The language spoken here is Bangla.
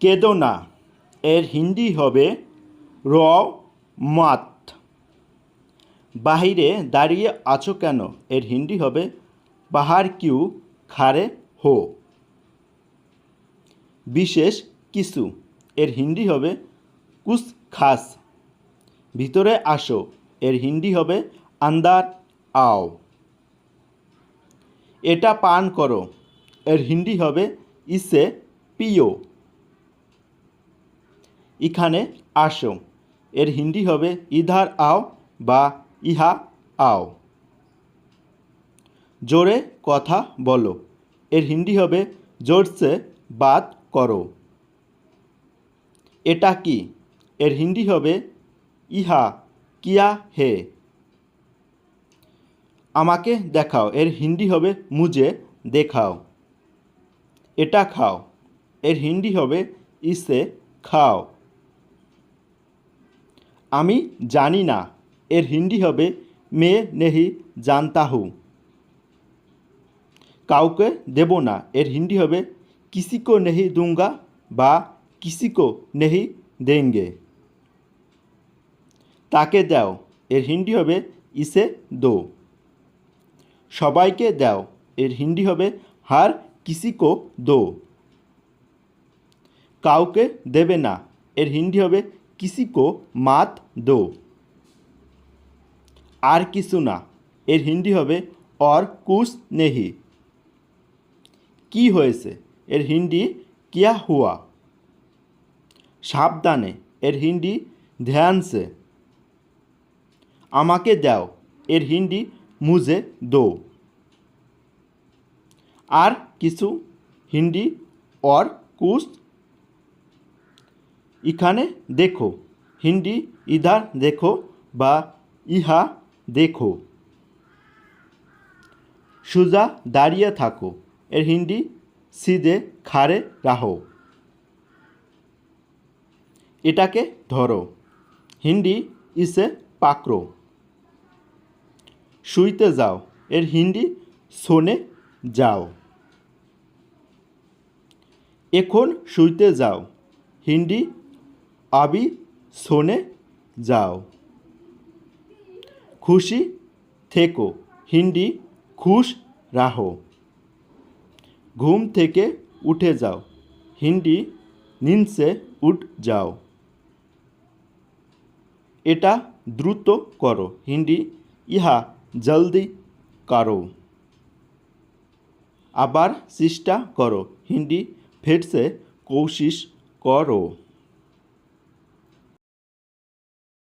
কেঁদো না এর হিন্দি হবে র মাত বাহিরে দাঁড়িয়ে আছো কেন? এর হিন্দি হবে বাহার কিউ খারে হো। বিশেষ কিছু, এর হিন্দি হবে কুস খাস। ভিতরে আসো, এর হিন্দি হবে আন্দার আও। এটা পান করো, এর হিন্দি হবে ইসে পিও এখানে আসো। এর হিন্দি হবে ইধার আও বা ইহা আও। জোরে কথা বলো। এর হিন্দি হবে জোরসে বাত করো। এটা কি? এর হিন্দি হবে ইহা, কিয়া হে। আমাকে দেখাও। এর হিন্দি হবে মুজে দেখাও। এটা খাও। এর হিন্দি হবে ইসে, খাও। আমি জানি না। এর হিন্দি হবে, মে নেহি জানতা হু। কাউকে দেব না। এর হিন্দি হবে, কিসিকো নেহি দুঙ্গা বা কিসিকো নেহি দেঙ্গে। তাকে দাও। এর হিন্দি হবে, ইসে দো। সবাইকে দাও। এর হিন্দি হবে, হার কিসিকো দো। কাউকে দেবে না। এর হিন্দি হবে কিসিকো মাত দো। আর কিছু না। এর হিন্দি হবে অর কুস নেহি। কি হয়েছে? এর হিন্দি কিয়া হুয়া? সাবধানে। এর হিন্দি ধ্যান সে আমাকে দাও। এর হিন্দি মুজে দো। আর কিছু হিন্দি অর কুস এখানে দেখো। হিন্দি ইধার দেখো বা ইহা দেখো। সুজা দাঁড়িয়ে থাকো। এর হিন্দি, সিদে খারে রাহো। এটাকে ধরো। হিন্দি ইসে পাকড়ো। শুইতে যাও। এর হিন্দি, শোনে যাও। এখন শুইতে যাও। হিন্দি আবি শোনে যাও। খুশি থেকো, হিন্দি, খুশ রাহো। ঘুম থেকে উঠে যাও, হিন্দি, নিনসে উঠ যাও। এটা দ্রুত করো, হিন্দি, ইহা জলদি করো। আবার চেষ্টা করো, হিন্দি ফের সে কোশিশ করো।